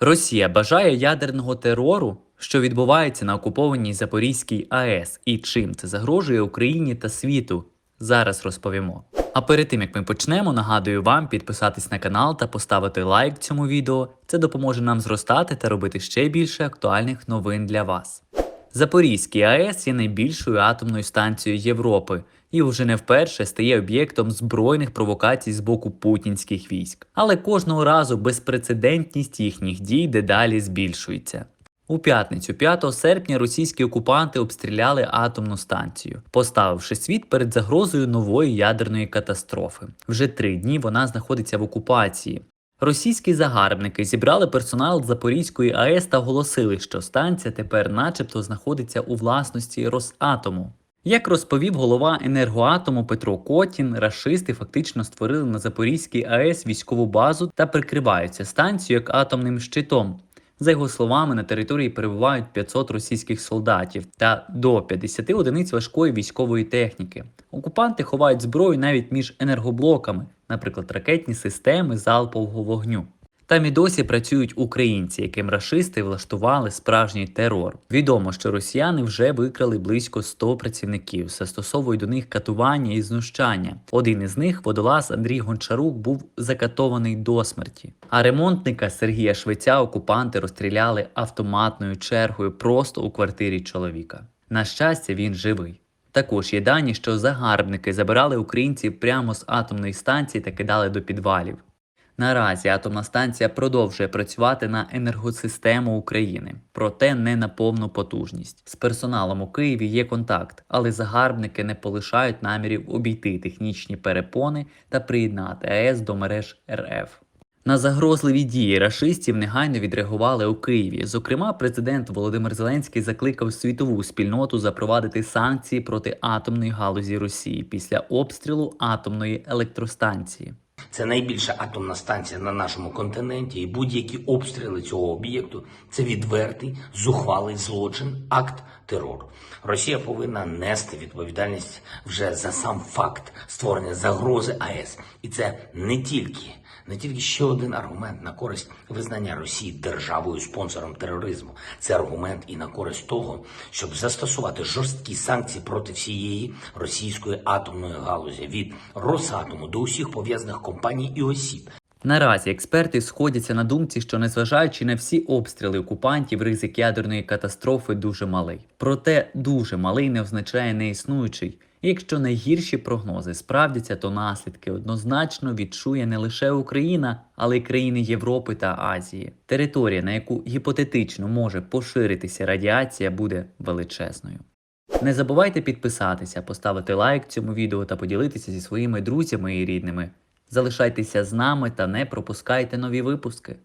Росія бажає ядерного терору, що відбувається на окупованій Запорізькій АЕС, і чим це загрожує Україні та світу. Зараз розповімо. А перед тим як ми почнемо, нагадую вам підписатись на канал та поставити лайк цьому відео. Це допоможе нам зростати та робити ще більше актуальних новин для вас. Запорізький АЕС є найбільшою атомною станцією Європи і вже не вперше стає об'єктом збройних провокацій з боку путінських військ. Але кожного разу безпрецедентність їхніх дій дедалі збільшується. У п'ятницю, 5 серпня, російські окупанти обстріляли атомну станцію, поставивши світ перед загрозою нової ядерної катастрофи. Вже три дні вона знаходиться в окупації. Російські загарбники зібрали персонал Запорізької АЕС та оголосили, що станція тепер, начебто, знаходиться у власності Росатому. Як розповів голова енергоатому Петро Котін, рашисти фактично створили на Запорізькій АЕС військову базу та прикриваються станцію як атомним щитом. За його словами, на території перебувають 500 російських солдатів та до 50 одиниць важкої військової техніки. Окупанти ховають зброю навіть між енергоблоками, наприклад, ракетні системи залпового вогню. Там і досі працюють українці, яким рашисти влаштували справжній терор. Відомо, що росіяни вже викрали близько 100 працівників, застосовують до них катування і знущання. Один із них, водолаз Андрій Гончарук, був закатований до смерті. А ремонтника Сергія Швеця окупанти розстріляли автоматною чергою просто у квартирі чоловіка. На щастя, він живий. Також є дані, що загарбники забирали українців прямо з атомної станції та кидали до підвалів. Наразі атомна станція продовжує працювати на енергосистему України, проте не на повну потужність. З персоналом у Києві є контакт, але загарбники не полишають намірів обійти технічні перепони та приєднати АЕС до мереж РФ. На загрозливі дії рашистів негайно відреагували у Києві. Зокрема, президент Володимир Зеленський закликав світову спільноту запровадити санкції проти атомної галузі Росії після обстрілу атомної електростанції. Це найбільша атомна станція на нашому континенті, і будь-які обстріли цього об'єкту це відвертий, зухвалий злочин, акт терору. Росія повинна нести відповідальність вже за сам факт створення загрози АЕС, і це не тільки. Не тільки ще один аргумент на користь визнання Росії державою спонсором тероризму. Це аргумент і на користь того, щоб застосувати жорсткі санкції проти всієї російської атомної галузі від Росатому до усіх пов'язаних компаній і осіб. Наразі експерти сходяться на думці, що незважаючи на всі обстріли окупантів, ризик ядерної катастрофи дуже малий. Проте дуже малий не означає неіснуючий. Якщо найгірші прогнози справдяться, то наслідки однозначно відчує не лише Україна, але й країни Європи та Азії. Територія, на яку гіпотетично може поширитися радіація, буде величезною. Не забувайте підписатися, поставити лайк цьому відео та поділитися зі своїми друзями і рідними. Залишайтеся з нами та не пропускайте нові випуски.